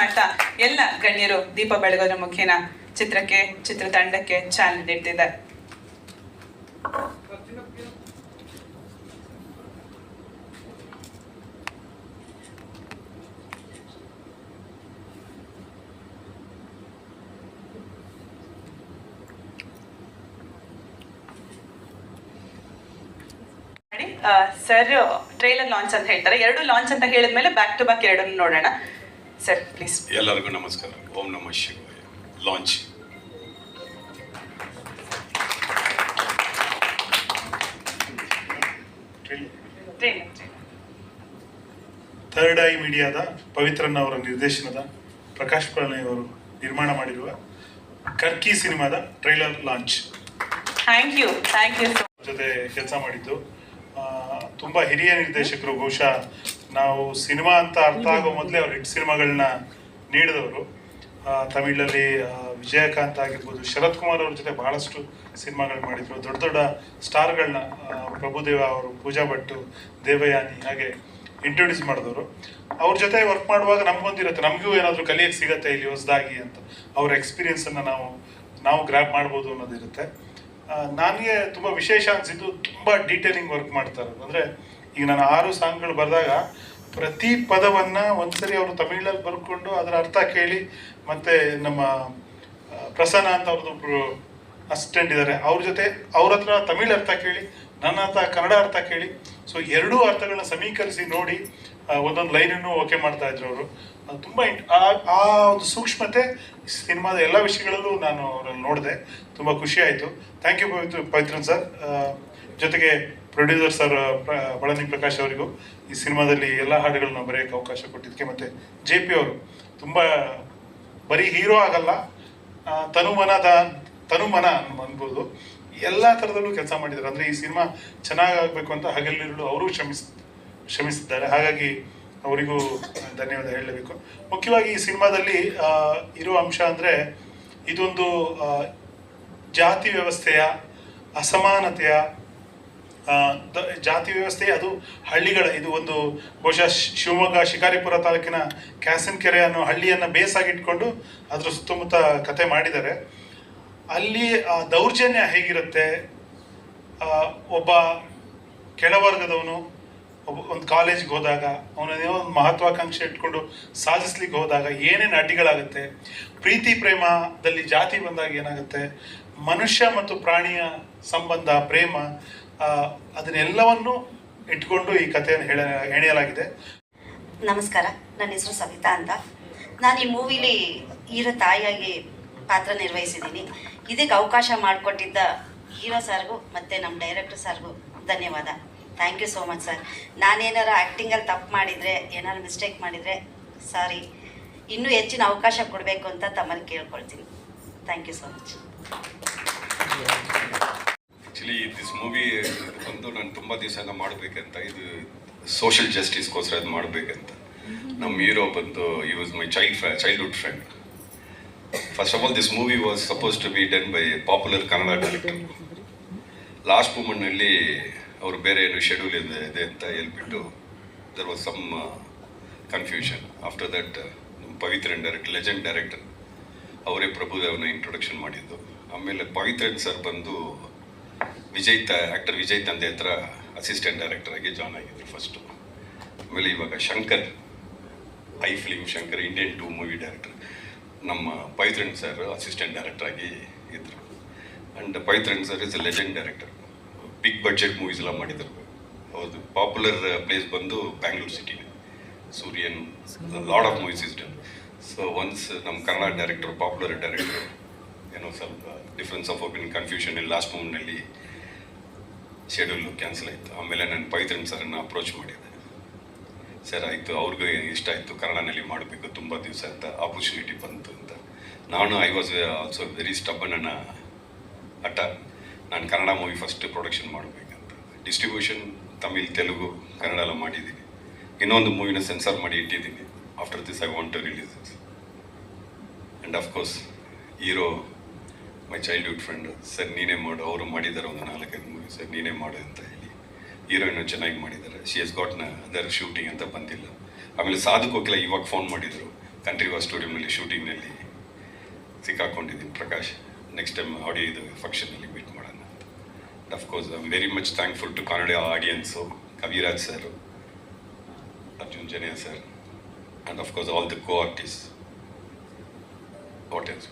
ಮಾಡ್ತಾ ಎಲ್ಲ ಗಣ್ಯರು ದೀಪ ಬೆಳಗೋದ್ರ ಮುಖೇನ ಚಿತ್ರಕ್ಕೆ, ಚಿತ್ರತಂಡಕ್ಕೆ ಚಾಲನೆ ನೀಡ್ತಿದ್ದಾರೆ. ಸರ್ ಟ್ರೈಲರ್ ಲಾಂಚ್ ಅಂತ ಹೇಳ್ತಾರೆ. ಎರಡು ಲಾಂಚ್ ಅಂತ ಹೇಳಿದ್ಮೇಲೆ ಬ್ಯಾಕ್ ಟು ಬ್ಯಾಕ್ ಎರಡನ್ನು ನೋಡೋಣ. ಸರ್ ಪ್ಲೀಸ್ ಎಲ್ಲರಿಗೂ ನಮಸ್ಕಾರ. ಓಂ ನಮ ಶಿವಾಯ. ಲಾಂಚ್ ಥರ್ಡ್ ಐ ಮೀಡಿಯಾದ ಪವಿತ್ರನ್ ಅವರ ನಿರ್ದೇಶನದ ಪ್ರಕಾಶ್ ಪ್ರಣಯ್ ಅವರು ನಿರ್ಮಾಣ ಮಾಡಿರುವ ಕರ್ಕಿ ಸಿನಿಮಾದ trailer launch thank you thank you ಜೊತೆ ಕೆಲಸ ಮಾಡಿದ್ದು ತುಂಬಾ ಹಿರಿಯ ನಿರ್ದೇಶಕರು ಬಹುಶಃ ನಾವು ಸಿನಿಮಾ ಅಂತ ಅರ್ಥ ಆಗೋ ಮೊದಲೇ ಅವ್ರು ಹಿಟ್ ಸಿನಿಮಾಗಳನ್ನ ನೀಡಿದವರು. ತಮಿಳಲ್ಲಿ ವಿಜಯಕಾಂತ್ ಆಗಿರ್ಬೋದು ಶರತ್ ಕುಮಾರ್ ಅವ್ರ ಜೊತೆ ಬಹಳಷ್ಟು ಸಿನಿಮಾಗಳು ಮಾಡಿದ್ರು. ದೊಡ್ಡ ದೊಡ್ಡ ಸ್ಟಾರ್ಗಳನ್ನ ಪ್ರಭುದೇವ ಅವರು ಪೂಜಾ ಭಟ್ಟು ದೇವಯಾನಿ ಹಾಗೆ ಇಂಟ್ರೊಡ್ಯೂಸ್ ಮಾಡಿದವರು. ಅವ್ರ ಜೊತೆ ವರ್ಕ್ ಮಾಡುವಾಗ ನಮ್ಗೊಂದಿರುತ್ತೆ. ನಮಗೂ ಏನಾದರೂ ಕಲಿಯೋಕ್ಕೆ ಸಿಗತ್ತೆ ಇಲ್ಲಿ ಹೊಸದಾಗಿ ಅಂತ. ಅವ್ರ ಎಕ್ಸ್ಪೀರಿಯನ್ಸನ್ನು ನಾವು ನಾವು ಗ್ರ್ಯಾಪ್ ಮಾಡ್ಬೋದು ಅನ್ನೋದಿರುತ್ತೆ. ನನಗೆ ತುಂಬ ವಿಶೇಷ ಅನಿಸಿದ್ದು ತುಂಬ ಡೀಟೇಲಿಂಗ್ ವರ್ಕ್ ಮಾಡ್ತಾರೆ ಅಂದರೆ ಈಗ ನಾನು ಆರು ಸಾಂಗ್ಗಳು ಬರೆದಾಗ ಪ್ರತಿ ಪದವನ್ನು ಒಂದ್ಸರಿ ಅವರು ತಮಿಳಲ್ಲಿ ಬರ್ಕೊಂಡು ಅದರ ಅರ್ಥ ಕೇಳಿ ಮತ್ತು ನಮ್ಮ ಪ್ರಸನ್ನ ಅಂತ ಅವ್ರದ್ದೊಬ್ರು ಅಸಿಸ್ಟೆಂಟ್ ಇದ್ದಾರೆ ಅವ್ರ ಜೊತೆ ಅವ್ರ ಹತ್ರ ತಮಿಳ್ ಅರ್ಥ ಕೇಳಿ, ನನ್ನ ಹತ್ರ ಕನ್ನಡ ಅರ್ಥ ಕೇಳಿ ಸೊ ಎರಡೂ ಅರ್ಥಗಳನ್ನ ಸಮೀಕರಿಸಿ ನೋಡಿ ಒಂದೊಂದು ಲೈನನ್ನು ಓಕೆ ಮಾಡ್ತಾ ಇದ್ರು ಅವರು. ತುಂಬ ಆ ಒಂದು ಸೂಕ್ಷ್ಮತೆ ಸಿನಿಮಾದ ಎಲ್ಲ ವಿಷಯಗಳಲ್ಲೂ ನಾನು ಅವರಲ್ಲಿ ನೋಡಿದೆ. ತುಂಬ ಖುಷಿ ಆಯ್ತು. Thank you Pavithra, Pavithran sir ಜೊತೆಗೆ ಪ್ರೊಡ್ಯೂಸರ್ ಸರ್ ಬಳನಿ ಪ್ರಕಾಶ್ ಅವರಿಗೂ ಈ ಸಿನಿಮಾದಲ್ಲಿ ಎಲ್ಲ ಹಾಡುಗಳನ್ನ ಬರೆಯಕ್ಕೆ ಅವಕಾಶ ಕೊಟ್ಟಿದ್ದಕ್ಕೆ ಮತ್ತು ಜೆ ಪಿ ಅವರು. ತುಂಬ ಬರೀ ಹೀರೋ ಆಗಲ್ಲ. ತನುಮನದ ತನುಮನ ಅನ್ಬೋದು. ಎಲ್ಲ ಥರದಲ್ಲೂ ಕೆಲಸ ಮಾಡಿದ್ದಾರೆ. ಅಂದರೆ ಈ ಸಿನಿಮಾ ಚೆನ್ನಾಗಿ ಆಗಬೇಕು ಅಂತ ಹಗಲಿರುಳು ಅವರು ಶ್ರಮಿಸ್ ಶ್ರಮಿಸಿದ್ದಾರೆ ಹಾಗಾಗಿ ಅವರಿಗೂ ಧನ್ಯವಾದ ಹೇಳಬೇಕು. ಮುಖ್ಯವಾಗಿ ಈ ಸಿನಿಮಾದಲ್ಲಿ ಇರೋ ಅಂಶ ಅಂದರೆ ಇದೊಂದು ಜಾತಿ ವ್ಯವಸ್ಥೆಯ ಅಸಮಾನತೆಯ ಜಾತಿ ವ್ಯವಸ್ಥೆ ಅದು ಹಳ್ಳಿಗಳ, ಇದು ಒಂದು ಬಹುಶಃ ಶಿವಮೊಗ್ಗ ಶಿಕಾರಿಪುರ ತಾಲೂಕಿನ ಕ್ಯಾಸನ್ಕೆರೆ ಅನ್ನೋ ಹಳ್ಳಿಯನ್ನು ಬೇಸಾಗಿಟ್ಕೊಂಡು ಅದರ ಸುತ್ತಮುತ್ತ ಕತೆ ಮಾಡಿದ್ದಾರೆ. ಅಲ್ಲಿ ದೌರ್ಜನ್ಯ ಹೇಗಿರುತ್ತೆ? ಒಬ್ಬ ಕೆಳವರ್ಗದವನು, ಒಬ್ಬ ಒಂದು ಕಾಲೇಜ್ಗೆ ಹೋದಾಗ ಅವನೇನೋ ಒಂದು ಮಹತ್ವಾಕಾಂಕ್ಷೆ ಇಟ್ಕೊಂಡು ಸಾಧಿಸ್ಲಿಕ್ಕೆ ಹೋದಾಗ ಏನೇನು ಅಡ್ಡಿಗಳಾಗುತ್ತೆ? ಪ್ರೀತಿ, ಪ್ರೇಮದಲ್ಲಿ ಜಾತಿ ಬಂದಾಗ ಏನಾಗುತ್ತೆ? ಮನುಷ್ಯ ಮತ್ತು ಪ್ರಾಣಿಯ ಸಂಬಂಧ, ಪ್ರೇಮ ಅದನ್ನೆಲ್ಲವನ್ನು ಇಟ್ಕೊಂಡು ಈ ಕಥೆಯನ್ನು ಹೇಳ ಹೆಣೆಯಲಾಗಿದೆ ನಮಸ್ಕಾರ, ನನ್ನ ಹೆಸರು ಸವಿತಾ ಅಂತ. ನಾನು ಈ ಮೂವಿಲಿ ಈರ ತಾಯಿಯಾಗಿ ಪಾತ್ರ ನಿರ್ವಹಿಸಿದ್ದೀನಿ. ಇದಕ್ಕೆ ಅವಕಾಶ ಮಾಡಿಕೊಟ್ಟಿದ್ದ ಹೀರೋ ಸರ್ಗೂ ಮತ್ತು ನಮ್ಮ ಡೈರೆಕ್ಟರ್ ಸರ್ಗೂ. ಧನ್ಯವಾದ. Thank you so much sir ನಾನೇನಾರು ಆ್ಯಕ್ಟಿಂಗಲ್ಲಿ ತಪ್ಪು ಮಾಡಿದರೆ ಏನಾದ್ರು ಮಿಸ್ಟೇಕ್ ಮಾಡಿದರೆ ಸಾರಿ ಇನ್ನೂ ಹೆಚ್ಚಿನ ಅವಕಾಶ ಕೊಡಬೇಕು ಅಂತ ತಮ್ಮಲ್ಲಿ ಕೇಳ್ಕೊಳ್ತೀನಿ. Thank you so much actually this movie ಬಂದು ನಾನು ತುಂಬ ದಿವಸ ಮಾಡಬೇಕಂತ, ಇದು ಸೋಷಿಯಲ್ ಜಸ್ಟಿಸ್ಗೋಸ್ಕರ ಅದು ಮಾಡಬೇಕಂತ. ನಮ್ಮ ಹೀರೋ ಬಂದು ಈ was my child fry childhood friend first of all this movie was suppose to be done by popular Kannada director last ಮೂಮೆಂಟ್ನಲ್ಲಿ ಅವರು ಬೇರೆ ಏನು ಶೆಡ್ಯೂಲ್ ಇದೆ ಇದೆ ಅಂತ ಹೇಳ್ಬಿಟ್ಟು there was some confusion after that Pavithran director legend director ಅವರೇ ಪ್ರಭುದೇವನ introduction ಮಾಡಿದ್ದು. ಆಮೇಲೆ ಪವಿತ್ರನ್ ಸರ್ ಬಂದು ವಿಜಯ್ ತ ಆ್ಯಕ್ಟರ್ ವಿಜಯ್ ತಂದೆ ಹತ್ರ ಅಸಿಸ್ಟೆಂಟ್ ಡೈರೆಕ್ಟರ್ ಆಗಿ ಜಾಯ್ನ್ ಆಗಿದ್ರು ಫಸ್ಟು ಆಮೇಲೆ ಇವಾಗ Shankar I film Shankar Indian two movie director ನಮ್ಮ ಪೈತ್ರನ್ ಸರ್ ಅಸಿಸ್ಟೆಂಟ್ ಡೈರೆಕ್ಟರ್ ಆಗಿ ಇದ್ರು. And Paithran sir is a legend director big budget movies ಎಲ್ಲ ಮಾಡಿದ್ರು. ಹೌದು ಪಾಪ್ಯುಲರ್ ಪ್ಲೇಸ್ ಬಂದು Bangalore ಸಿಟಿನೇ Suryan lord of movies is done so once ನಮ್ಮ Kannada director popular director ಏನೋ ಸ್ವಲ್ಪ ಡಿಫ್ರೆನ್ಸ್ ಆಫ್ ಒಪಿನಿಯನ್ ಕನ್ಫ್ಯೂಷನ್ ಇಲ್ಲಿ ಲಾಸ್ಟ್ ಮೂಮೆಂಟ್ನಲ್ಲಿ ಶೆಡ್ಯೂಲ್ ಕ್ಯಾನ್ಸಲ್ ಆಯಿತು. ಆಮೇಲೆ ನಾನು ಪೈತ್ರನ್ ಸರನ್ನು ಅಪ್ರೋಚ್ ಮಾಡಿದ್ದೆ ಸರ್, ಆಯಿತು, ಅವ್ರಿಗೂ ಇಷ್ಟ ಆಯಿತು, ಕನ್ನಡನಲ್ಲಿ ಮಾಡಬೇಕು, ತುಂಬ ದಿವಸ ಅಂತ ಆಪರ್ಚುನಿಟಿ ಬಂತು ಅಂತ. ನಾನು I was also very stubborn ಅನ್ನ ಹಠ, ನಾನು ಕನ್ನಡ ಮೂವಿ ಫಸ್ಟ್ ಪ್ರೊಡಕ್ಷನ್ ಮಾಡಬೇಕಂತ. ಡಿಸ್ಟ್ರಿಬ್ಯೂಷನ್ ತಮಿಳ್, ತೆಲುಗು, ಕನ್ನಡ ಎಲ್ಲ ಮಾಡಿದ್ದೀನಿ ಇನ್ನೊಂದು ಮೂವಿನ ಸೆನ್ಸರ್ ಮಾಡಿ ಇಟ್ಟಿದ್ದೀನಿ after this I want to release this and of course hero my childhood friend sir ನೀನೇ ಮಾಡು, ಅವರು ಮಾಡಿದ್ದಾರೆ ಒಂದು ನಾಲ್ಕೈದು ಮೂವಿ ಸರ್ ನೀನೇ ಮಾಡು ಅಂತ ಹೀರೋಯಿನ್ ಚೆನ್ನಾಗಿ ಮಾಡಿದ್ದಾರೆ. She is got an other shooting ಅಂತ ಬಂದಿಲ್ಲ. ಆಮೇಲೆ ಸಾಧು ಕೋಕಿಲ ಇವಾಗ ಫೋನ್ ಮಾಡಿದರು. ಕಂಟ್ರಿ ವಾ ಸ್ಟುಡಿಯೋನಲ್ಲಿ ಶೂಟಿಂಗ್ನಲ್ಲಿ ಸಿಕ್ಕಾಕೊಂಡಿದ್ದೀನಿ. ಪ್ರಕಾಶ್ ನೆಕ್ಸ್ಟ್ ಟೈಮ್ ಆಡಿಯೋ ಇದು ಫಂಕ್ಷನಲ್ಲಿ ಮೀಟ್ ಮಾಡೋಣ ಅಂತ. Of course I am very much thankful to Kannada audience Kaviraj sir Arjun Janya sir and of course all the co artist what else